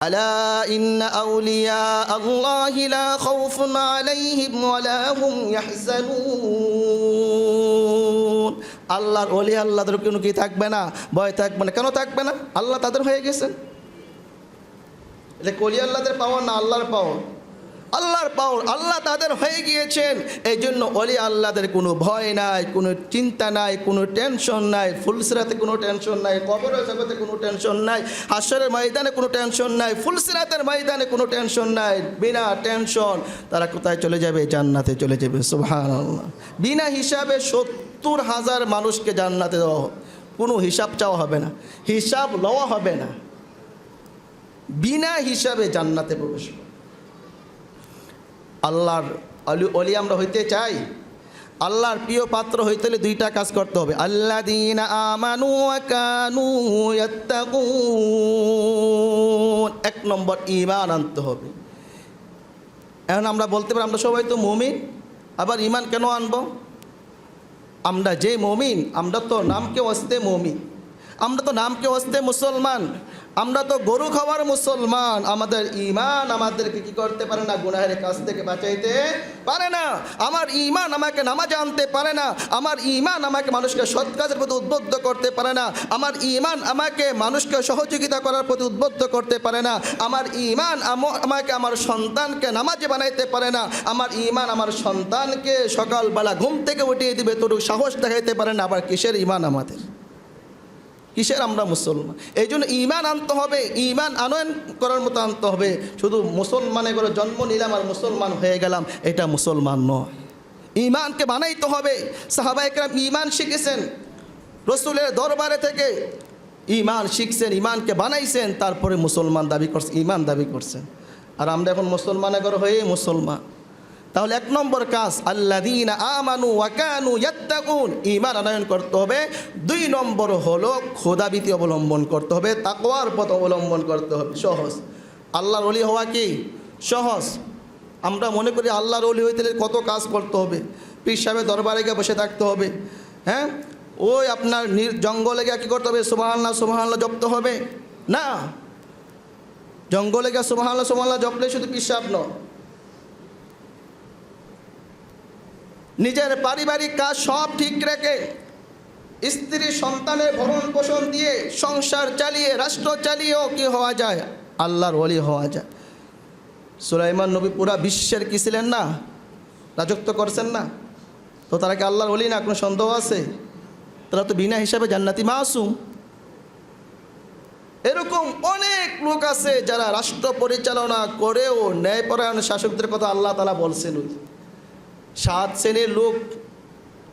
ألا إن أولياء الله لا خوف عليهم ولا هم يحزنون আল্লাহর অলি আল্লাহদের কোনো কি থাকবে না ভয় থাকবে না কেন থাকবে না আল্লাহ তাদের হয়ে গেছেন এটা কলি আল্লাহদের পাওয়ার না আল্লাহর পাওয়ার আল্লাহর পাওয়ার আল্লাহ তাদের হয়ে গিয়েছেন। এই জন্য অলি আল্লাহদের কোনো ভয় নাই, কোনো চিন্তা নাই, কোনো টেনশন নাই। ফুলসিরাতে কোনো টেনশন নাই, কবরের জগতে কোনো টেনশন নাই, হাসরের ময়দানে কোনো টেনশন নাই ফুলসিরাতের ময়দানে কোনো টেনশন নাই। বিনা টেনশন তারা কোথায় চলে যাবে? জান্নাতে চলে যাবে। সুবহান বিনা হিসাবে সত্তর হাজার মানুষকে জান্নাতে দেওয়া কোনো হিসাব চাওয়া হবে না, হিসাব লওয়া হবে না। বিনা হিসাবে জান্নাতে প্রবেশ করবে। আল্লাহর অলি আমরা হইতে চাই। আল্লাহর প্রিয় পাত্র হইতে হলে দুইটা কাজ করতে হবে। আল্লাহ দিন আমানু কানু এক নম্বর ঈমান আনতে হবে। এখন আমরা বলতে পারি, আমরা সবাই তো মুমিন, আবার ইমান কেন আনব? আমরা যে মমিন, আমরা তো নামকে অস্তে মমিন। আমরা তো নামকে অস্তে মুসলমান। আমরা তো গরু খাওয়ার মুসলমান। আমাদের ইমান আমাদেরকে কি করতে পারে না? গুনাহের কাছ থেকে বাঁচাইতে পারে না। আমার ইমান আমাকে নামাজ আনতে পারে না। আমার ইমান আমাকে মানুষকে সৎ কাজের প্রতি উদ্বুদ্ধ করতে পারে না। আমার ইমান আমাকে মানুষকে সহযোগিতা করার প্রতি উদ্বুদ্ধ করতে পারে না। আমার ইমান আম- আমাকে আমার সন্তানকে নামাজে বানাইতে পারে না। আমার ইমান আমার সন্তানকে সকালবেলা ঘুম থেকে উঠিয়ে দিবে, তোর সাহস দেখাইতে পারে না। আবার কিসের ইমান আমাদের? কিসের আমরা মুসলমান? এই জন্য ইমান আনতে হবে ইমান আনয়ন করার মতো আনতে হবে। শুধু মুসলমানে করে জন্ম নিলাম আর মুসলমান হয়ে গেলাম, এটা মুসলমান নয়। ইমানকে বানাইতে হবে। সাহাবাইকরাম ইমান শিখেছেন। রসুলের দরবারে থেকে ইমান শিখছেন ইমানকে বানাইছেন, তারপরে মুসলমান দাবি করছেন ইমান দাবি করছেন। আর আমরা এখন মুসলমানগর হয়ে মুসলমান। তাহলে এক নম্বর কাজ আল্লাদিন আমানু ওয়াকানু ইয়াত্তাকুন ইমান আনয়ন করতে হবে। দুই নম্বর হলো খোদাবিতি অবলম্বন করতে হবে, তাকওয়ার পথ অবলম্বন করতে হবে। সহজ। আল্লাহর অলি হওয়া কি? সহজ। আমরা মনে করি আল্লাহর অলি হইতে কত কাজ করতে হবে। পীর সাহেবের দরবারে গিয়ে বসে থাকতে হবে। হ্যাঁ? ওই আপনার নির জঙ্গলে গিয়ে কী করতে হবে? সুবহানাল্লাহ সুবহানাল্লাহ জপতে হবে। না। জঙ্গলে গিয়ে সুবহানাল্লাহ সুবহানাল্লাহ জপলে শুধু পীর সাহেব নয়। নিজের পারিবারিক কাজ সব ঠিক রেখে স্ত্রী সন্তানের ভরণ পোষণ দিয়ে সংসার চালিয়ে, রাষ্ট্র চালিয়েও কি হওয়া যায়? আল্লাহর ওলি হওয়া যায়। সুলাইমান নবী পুরা বিশ্বের কি ছিলেন না? রাজত্ব করছেন না? তো তারা কি আল্লাহর ওলি না? কোনো সন্দেহ আছে? তারা তো বিনা হিসাবে জান্নাতি মাসুম। এরকম অনেক লোক আছে যারা রাষ্ট্র পরিচালনা করেও ন্যায়পরায়ণ শাসকদের কথা আল্লাহ তালা বলছেন সাত শ্রেণির লোক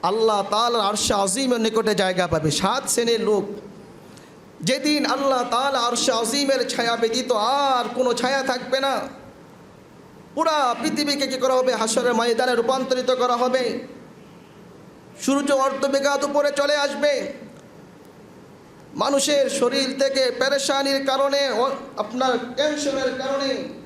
আল্লাহ তাল আরশা আজিমের নিকটে জায়গা পাবে। সাত শ্রেণির লোক। যেদিন আল্লাহ তাল আরশা আজিমের ছায়া ব্যতীত আর কোনো ছায়া থাকবে না। পুরা পৃথিবীকে কী করা হবে? হাসরের ময়দানে রূপান্তরিত করা হবে। সূর্য অর্ধবিঘাত উপরে চলে আসবে। মানুষের শরীর থেকে পেরেশানির কারণে আপনার টেনশনের কারণে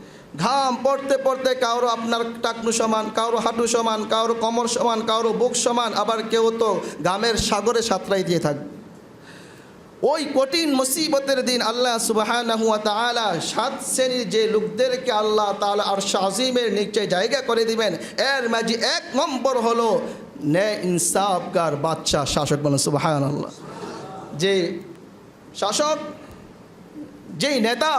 ঘাম পড়তে পড়তে কারও আপনার টাকনু সমান, কারও হাঁটু সমান, কারও কমর সমান, কারও বুক সমান, আবার কেউ তো গামের সাগরে সাঁতরাই দিয়ে থাকবে ওই কঠিন মুসিবতের দিন আল্লাহ তাআলা সাত শ্রেণির যে লোকদেরকে আল্লাহ তাআলা আর শাহিমের নিচে জায়গা করে দিবেন, এর মাঝে এক নম্বর হলো ন্যায় ইনসাফকার বাচ্চা শাসক বলেন সুবাহান আল্লাহ যে শাসক, যেই নেতা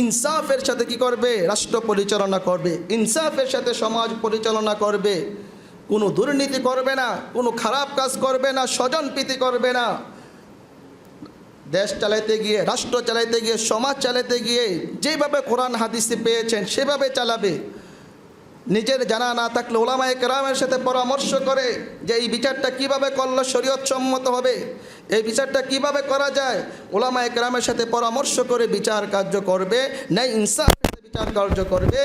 ইনসাফের সাথে কি করবে? রাষ্ট্র পরিচালনা করবে। ইনসাফের সাথে সমাজ পরিচালনা করবে। কোনো দুর্নীতি করবে না, কোনো খারাপ কাজ করবে না স্বজন প্রীতি করবে না। দেশ চালাইতে গিয়ে, রাষ্ট্র চালাইতে গিয়ে, সমাজ চালাইতে গিয়ে যেভাবে কোরআন হাদিসে পেয়েছেন, সেভাবে চালাবে। নিজের জানা না থাকলে ওলামা একরামের সাথে পরামর্শ করে যে এই বিচারটা কীভাবে করলে শরীয়ত সম্মত হবে, এই বিচারটা কীভাবে করা যায় ওলামা একরামের সাথে পরামর্শ করে বিচার কার্য করবে, ন্যায় ইনসাফের বিচার কার্য করবে,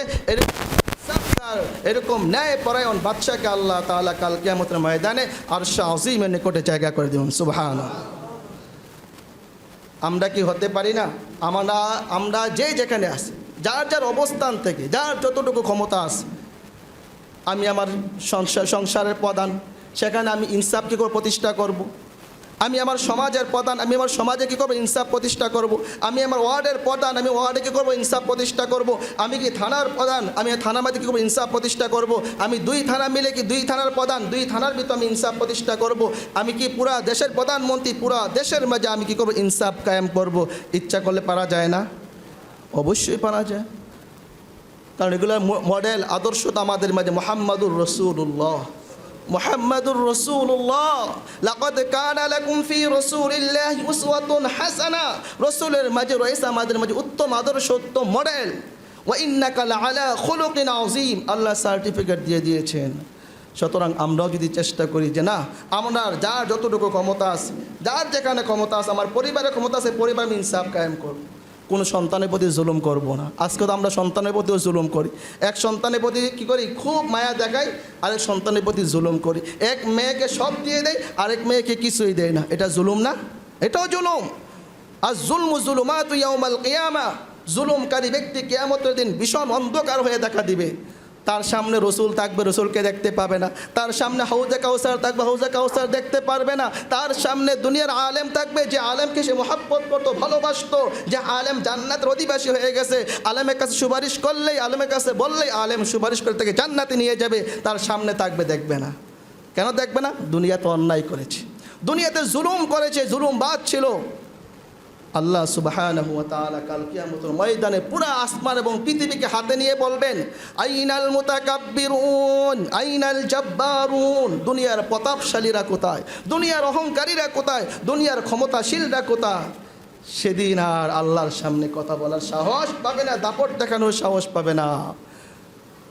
এরকম ন্যায় পরায়ণ বাদশাকে আল্লাহ তাআলা কাল কিয়ামতের ময়দানে আর শাহ আজিমের নিকটে জায়গা করে দেবেন সুবহান আমরা কি হতে পারি না? আমরা আমরা যে যেখানে আছি, যার যার অবস্থান থেকে, যার যতটুকু ক্ষমতা আছে আমি আমার সংসার সংসারের প্রধান সেখানে আমি ইনসাফ কী করে প্রতিষ্ঠা করব। আমি আমার সমাজের প্রধান আমি আমার সমাজে কী করব ইনসাফ প্রতিষ্ঠা করব। আমি আমার ওয়ার্ডের প্রধান আমি ওয়ার্ডে কী করব ইনসাফ প্রতিষ্ঠা করব। আমি কি থানার প্রধান আমি থানার মধ্যে কী করব ইনসাফ প্রতিষ্ঠা করব। আমি দুই থানা মিলে কি দুই থানার প্রধান দুই থানার ভিতরে আমি ইনসাফ প্রতিষ্ঠা করব। আমি কি পুরা দেশের প্রধানমন্ত্রী পুরা দেশের মাঝে আমি কী করব ইনসাফ কায়েম করব। ইচ্ছা করলে পারা যায় না অবশ্যই পারা যায় কারণ এগুলো মডেল আদর্শ তো আমাদের মাঝে, মোহাম্মদুর রসুল্লাহ মোহাম্মদুর রসুল্লাহ লাকদ কানা ফি রাসূলিল্লাহি উসওয়াতুন হাসানা। রসুলের মাঝে রয়েছে আমাদের মাঝে উত্তম আদর্শ, উত্তম মডেল ওয়া ইন্নাকা লাআলা খুলুকিন আযীম। আল্লাহ সার্টিফিকেট দিয়ে দিয়েছেন। সুতরাং আমরাও যদি চেষ্টা করি যে না আমরা যার যতটুকু ক্ষমতা আছে, যার যেখানে ক্ষমতা আছে, আমার পরিবারের ক্ষমতা আছে, পরিবার ইনসাফ কায়েম করব। কোনো সন্তানের প্রতি জুলুম করব না। আজকে তো আমরা সন্তানের প্রতিও জুলুম করি। এক সন্তানের প্রতি কী করি? খুব মায়া দেখাই, আরেক সন্তানের প্রতি জুলুম করি। এক মেয়েকে সব দিয়ে দেয় আরেক মেয়েকে কিছুই দেয় না। এটা জুলুম না? এটাও জুলুম। আর জুলমু জুলুমা তুই ইয়াউমাল কেয়ামা। জুলুমকারী ব্যক্তি কেয়ামতের দিন ভীষণ অন্ধকার হয়ে দেখা দিবে। তার সামনে রসুল থাকবে, রসুলকে দেখতে পাবে না। তার সামনে হাউজে কাউসার থাকবে, হাউজে কাউসার দেখতে পারবে না। তার সামনে দুনিয়ার আলেম থাকবে, যে আলেমকে সে মহাব্বত করতো, ভালোবাসতো, যে আলেম জান্নাতের অধিবাসী হয়ে গেছে। আলেমের কাছে সুপারিশ করলেই, আলেমের কাছে বললেই আলেম সুপারিশ করে তাকে জান্নাতে নিয়ে যাবে। তার সামনে থাকবে, দেখবে না। কেন দেখবে না? দুনিয়াতে অন্যায় করেছে। দুনিয়াতে জুলুম করেছে জুলুম বাদ ছিল। আল্লাহ তাআলা কাল কিয়ামতের ময়দানে পুরা আসমান এবং পৃথিবীকে হাতে নিয়ে বলবেন, আইনাল মুতাকাব্বিরুন, আইনাল জাব্বারুন, দুনিয়ার প্রতাপশালীরা কোথায়? দুনিয়ার অহংকারীরা কোথায়? দুনিয়ার ক্ষমতাশীলরা কোথায়? সেদিন আর আল্লাহর সামনে কথা বলার সাহস পাবে না, দাপট দেখানোর সাহস পাবে না।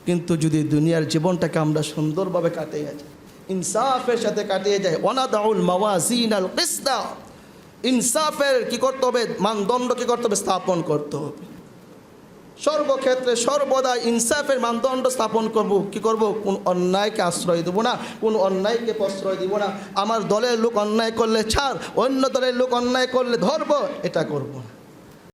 কিন্তু যদি দুনিয়ার জীবনটাকে আমরা সুন্দরভাবে কাটিয়ে যাই, ইনসাফের সাথে কাটিয়ে যাই অনাদাউল মাওয়াজিন আল কিস্তা ইনসাফের কি করতে হবে? মানদণ্ড কি করতে হবে, স্থাপন করতে হবে। সর্বক্ষেত্রে সর্বদা ইনসাফের মানদণ্ড স্থাপন করব। কি করব? কোন অন্যায়কে আশ্রয় দেবো না, কোন অন্যায়কে প্রশ্রয় দিব না। আমার দলের লোক অন্যায় করলে ছাড়, অন্য দলের লোক অন্যায় করলে ধরব, এটা করব না।